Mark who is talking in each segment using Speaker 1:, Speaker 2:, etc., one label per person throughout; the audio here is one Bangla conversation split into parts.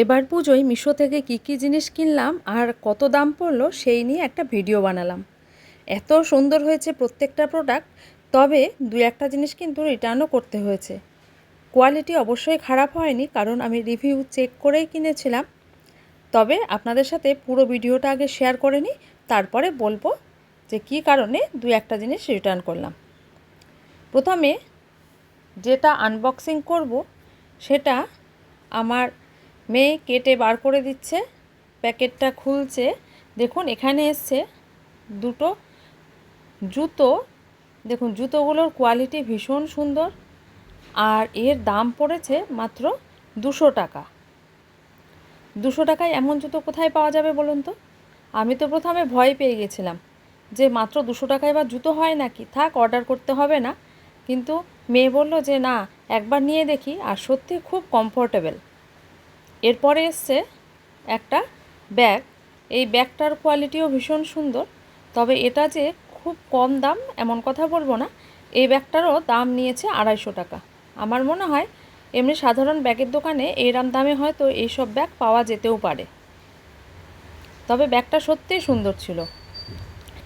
Speaker 1: এবার পুজোয় মিশো থেকে কী কী জিনিস কিনলাম আর কত দাম পড়ল সেই নিয়ে একটা ভিডিও বানালাম। এত সুন্দর হয়েছে প্রত্যেকটা প্রোডাক্ট তবে দু একটা জিনিস কিন্তু রিটার্নও করতে হয়েছে। কোয়ালিটি অবশ্যই খারাপ হয়নি, কারণ আমি রিভিউ চেক করেই কিনেছিলাম। তবে আপনাদের সাথে পুরো ভিডিওটা আগে শেয়ার করে নিই, তারপরে বলব যে কী কারণে দু একটা জিনিস রিটার্ন করলাম। প্রথমে যেটা আনবক্সিং করব, সেটা আমার মেয়ে কেটে বার করে দিচ্ছে, প্যাকেটটা খুলছে। দেখুন, এখানে এসছে দুটো জুতো। দেখুন, জুতোগুলোর কোয়ালিটি ভীষণ সুন্দর আর এর দাম পড়েছে মাত্র দুশো টাকা। দুশো টাকায় এমন জুতো কোথায় পাওয়া যাবে বলুন তো? আমি তো প্রথমে ভয় পেয়ে গেছিলাম যে মাত্র দুশো টাকায় বা জুতো হয় নাকি? থাক অর্ডার করতে হবে না। কিন্তু মেয়ে বলল যে, না, একবার নিয়ে দেখি। আর সত্যি খুব কমফোর্টেবল এরপরে এসছে একটা ব্যাগ। এই ব্যাগটার কোয়ালিটিও ভীষণ সুন্দর। তবে এটা যে খুব কম দাম, এমন কথা বলব না। এই ব্যাগটারও দাম নিয়েছে আড়াইশো টাকা। আমার মনে হয় এমনি সাধারণ ব্যাগের দোকানে এরাম দামে হয়তো এইসব ব্যাগ পাওয়া যেতেও পারে। তবে ব্যাগটা সত্যিই সুন্দর ছিল।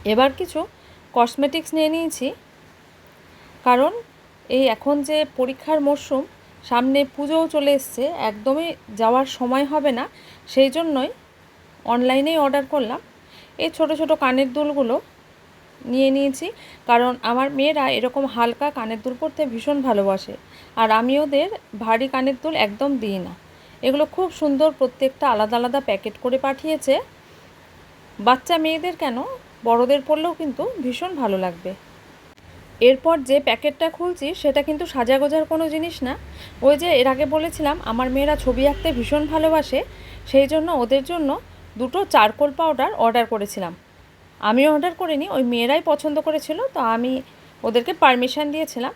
Speaker 1: এবার কিছু কসমেটিক্স নিয়ে নিয়েছি। কারণ এই এখন যে পরীক্ষার মরশুম সামনে পুজোও চলে এসছে, একদমই যাওয়ার সময় হবে না, সেই জন্যই অনলাইনেই অর্ডার করলাম। এই ছোট ছোট কানের দুলগুলো নিয়ে নিয়েছি, কারণ আমার মেয়েরা এরকম হালকা কানের দুল পরতে ভীষণ ভালোবাসে, আর আমি ওদের ভারী কানের দুল একদম দিই না। এগুলো খুব সুন্দর প্রত্যেকটা আলাদা আলাদা প্যাকেট করে পাঠিয়েছে। বাচ্চা মেয়েদের কেন? বড়দের পরলেও কিন্তু ভীষণ ভালো লাগবে। এরপর যে প্যাকেটটা খুলছি, সেটা কিন্তু সাজা গোজার কোনো জিনিস না। ওই যে এর আগে বলেছিলাম, আমার মেয়েরা ছবি আঁকতে ভীষণ ভালোবাসে, সেই জন্য ওদের জন্য দুটো চারকোল পাউডার অর্ডার করেছিলাম। আমি অর্ডার করিনি, ওই মেয়েরাই পছন্দ করেছিল, তো আমি ওদেরকে পারমিশন দিয়েছিলাম।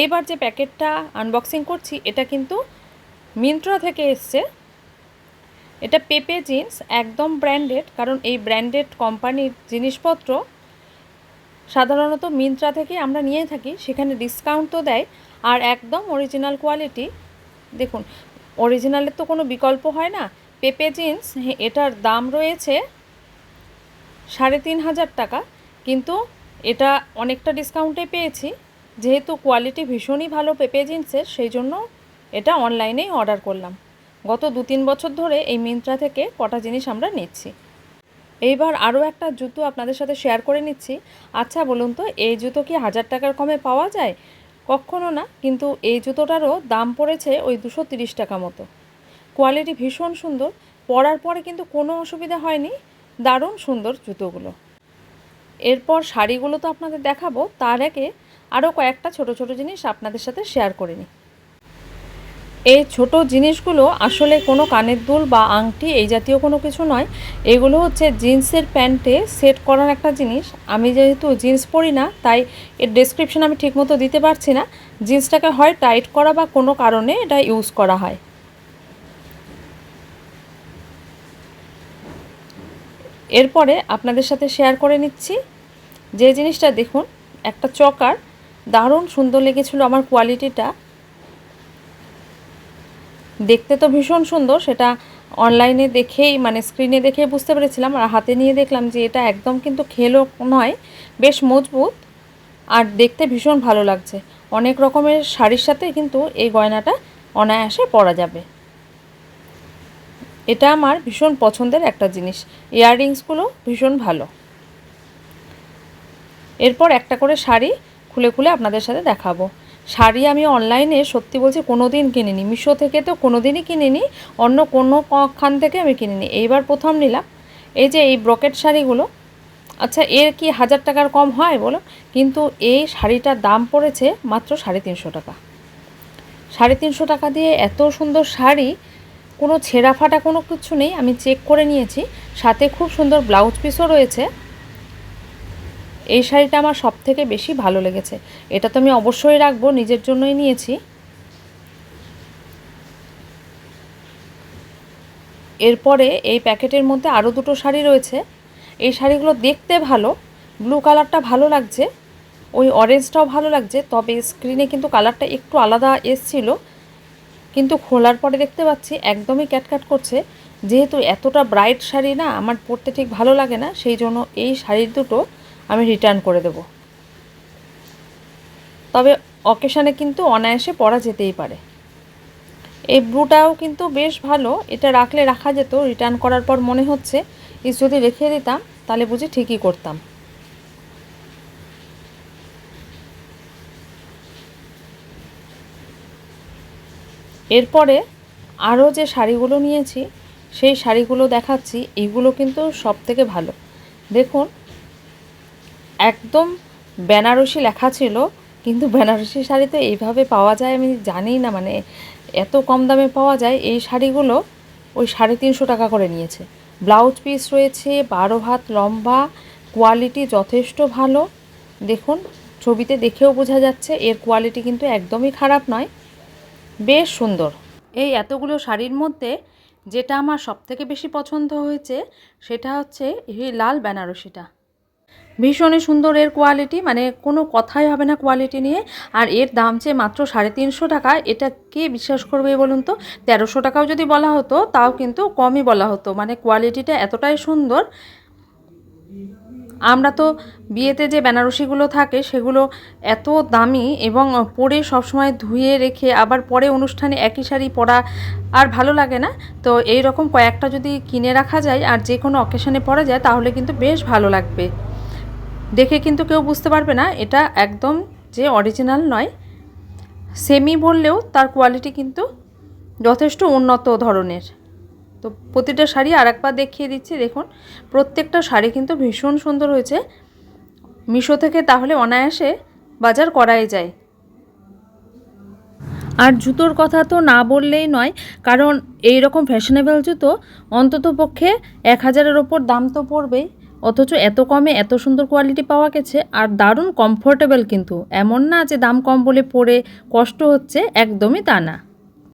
Speaker 1: এইবার যে প্যাকেটটা আনবক্সিং করছি, এটা কিন্তু মিন্ত্রা থেকে এসছে। এটা পেপে জিন্স, একদম ব্র্যান্ডেড কারণ এই ব্র্যান্ডেড কোম্পানির জিনিসপত্র সাধারণত মিন্ত্রা থেকে আমরা নিয়ে থাকি, সেখানে ডিসকাউন্ট তো দেয়, আর একদম অরিজিনাল কোয়ালিটি দেখুন অরিজিনালের তো কোনো বিকল্প হয় না। পেপে জিন্স এটার দাম রয়েছে সাড়ে তিন হাজার টাকা, কিন্তু এটা অনেকটা ডিসকাউন্টে পেয়েছি। যেহেতু কোয়ালিটি ভীষণই ভালো পেপে জিন্সের সেই জন্য এটা অনলাইনেই অর্ডার করলাম। গত দু তিন বছর ধরে এই মিন্ত্রা থেকে কটা জিনিস আমরা নিচ্ছি। এইবার আরও একটা জুতো আপনাদের সাথে শেয়ার করে নিচ্ছি। আচ্ছা বলুন তো, এই জুতো কি হাজার টাকার কমে পাওয়া যায়? কখনো না, কিন্তু এই জুতোটারও দাম পড়েছে ওই দুশো তিরিশ টাকা মতো। কোয়ালিটি ভীষণ সুন্দর, পরার পরে কিন্তু কোনো অসুবিধা হয়নি। দারুণ সুন্দর জুতোগুলো। এরপর শাড়িগুলো তো আপনাদের দেখাবো, তার আগে আরও কয়েকটা ছোট ছোট জিনিস আপনাদের সাথে শেয়ার করে নিই। এই ছোট জিনিসগুলো আসলে কোনো কানের দুল বা আংটি, এই জাতীয় কোনো কিছু নয়। এগুলো হচ্ছে জিন্সের প্যান্টে সেট করার একটা জিনিস। আমি যেহেতু জিন্স পরি না, তাই এর ডেসক্রিপশন আমি ঠিকমতো দিতে পারছি না। জিন্সটাকে হয় টাইট করা বা কোনো কারণে এটা ইউজ করা হয়। এরপরে আপনাদের সাথে শেয়ার করে নিচ্ছি। যে জিনিসটা দেখুন, একটা চকার, দারুণ সুন্দর লেগেছিলো আমার কোয়ালিটিটা দেখতে তো ভীষণ সুন্দর, সেটা অনলাইনে দেখেই মানে স্ক্রিনে দেখে বুঝতে পেরেছিলাম আর হাতে নিয়ে দেখলাম যে এটা একদম কিন্তু খেলো নয়, বেশ মজবুত আর দেখতে ভীষণ ভালো লাগছে। অনেক রকমের শাড়ির সাথে কিন্তু এই গয়নাটা অনায়াসে পরা যাবে। এটা আমার ভীষণ পছন্দের একটা জিনিস, ইয়াররিংসগুলো ভীষণ ভালো। এরপর একটা করে শাড়ি খুলে খুলে আপনাদের সাথে দেখাবো। শাড়ি আমি অনলাইনে সত্যি বলছি কোনো দিন কিনিনি। মিশো থেকে তো কোনো দিনই কিনিনি, অন্য কোনো খান থেকে আমি কিনিনি। এইবার প্রথম নিলাম। এই যে এই ব্রকেট শাড়িগুলো আচ্ছা এর কি হাজার টাকার কম হয় বলো? কিন্তু এই শাড়িটার দাম পড়েছে মাত্র সাড়ে তিনশো টাকা। সাড়ে তিনশো টাকা দিয়ে এত সুন্দর শাড়ি, কোনো ছেঁড়া ফাটা কোনো কিছু নেই, আমি চেক করে নিয়েছি। সাথে খুব সুন্দর ব্লাউজ পিসও রয়েছে। এই শাড়িটা আমার সব থেকে বেশি ভালো লেগেছে। এটা তো আমি অবশ্যই রাখব, নিজের জন্যই নিয়েছি। এরপরে এই প্যাকেটের মধ্যে আরও দুটো শাড়ি রয়েছে। এই শাড়িগুলো দেখতে ভালো ব্লু কালারটা ভালো লাগছে, ওই অরেঞ্জটাও ভালো লাগছে, তবে স্ক্রিনে কিন্তু কালারটা একটু আলাদা এসছিল। কিন্তু খোলার পরে দেখতে পাচ্ছি একদমই ক্যাটক্যাট করছে। যেহেতু এতটা ব্রাইট শাড়ি না, আমার পরতে ঠিক ভালো লাগে না, সেই জন্য এই শাড়ির দুটো রিটার্ন করে দেব। তবে অকেশানে কিন্তু অনায়াসে পরা যেতেই পারে। এই ব্লুটাও কিন্তু বেশ ভালো, এটা রাখলে রাখা যেত রিটার্ন করার পর মনে হচ্ছে ইস যদি রেখে দিতাম, তাহলে বুঝি ঠিকই করতাম। এরপরে আরও যে শাড়িগুলো নিয়েছি, সেই শাড়িগুলো দেখাচ্ছি এইগুলো কিন্তু সব থেকে ভালো। দেখুন একদম বেনারসি লেখা ছিল, কিন্তু বেনারসি শাড়ি তো এইভাবে পাওয়া যায় আমি জানি না মানে এত কম দামে পাওয়া যায়। এই শাড়িগুলো ওই সাড়ে তিনশো টাকা করে নিয়েছে। ব্লাউজ পিস রয়েছে, বারো হাত লম্বা, কোয়ালিটি যথেষ্ট ভালো। দেখুন, ছবিতে দেখেও বোঝা যাচ্ছে, এর কোয়ালিটি কিন্তু একদমই খারাপ নয়। বেশ সুন্দর। এই এতগুলো শাড়ির মধ্যে যেটা আমার সবথেকে বেশি পছন্দ হয়েছে, সেটা হচ্ছে এই লাল বেনারসিটা। ভীষণই সুন্দর এর কোয়ালিটি মানে কোনো কথাই হবে না কোয়ালিটি নিয়ে। আর এর দাম চেয়ে মাত্র সাড়ে তিনশো টাকা, এটা কে বিশ্বাস করবে বলুন তো? তেরোশো টাকাও যদি বলা হতো, তাও কিন্তু কমই বলা হতো। মানে কোয়ালিটিটা এতটাই সুন্দর। আমরা তো বিয়েতে যে বেনারসিগুলো থাকে, সেগুলো এত দামি এবং পরে সবসময় ধুয়ে রেখে, আবার পরে অনুষ্ঠানে একই শাড়ি পরা আর ভালো লাগে না। তো এই রকম কয়েকটা যদি কিনে রাখা যায়, আর যে কোনো অকেশনে পরা যায়, তাহলে কিন্তু বেশ ভালো লাগবে। দেখে কিন্তু কেউ বুঝতে পারবে না, এটা একদম যে অরিজিনাল নয়। সেমি বললেও তার কোয়ালিটি কিন্তু যথেষ্ট উন্নত ধরনের। তো প্রতিটা শাড়ি আর একবার দেখিয়ে দিচ্ছি, দেখুন, প্রত্যেকটা শাড়ি কিন্তু ভীষণ সুন্দর হয়েছে। মিশো থেকে তাহলে অনায়াসে বাজার করাই যায়। আর জুতোর কথা তো না বললেই নয়, কারণ এই রকম ফ্যাশনেবল জুতো অন্তত পক্ষে এক হাজারের ওপর দাম তো পড়বেই। অথচ এত কমে এত সুন্দর কোয়ালিটি পাওয়া গেছে আর দারুণ কমফোর্টেবল কিন্তু। এমন না যে দাম কম বলে পরে কষ্ট হচ্ছে, একদমই তা না।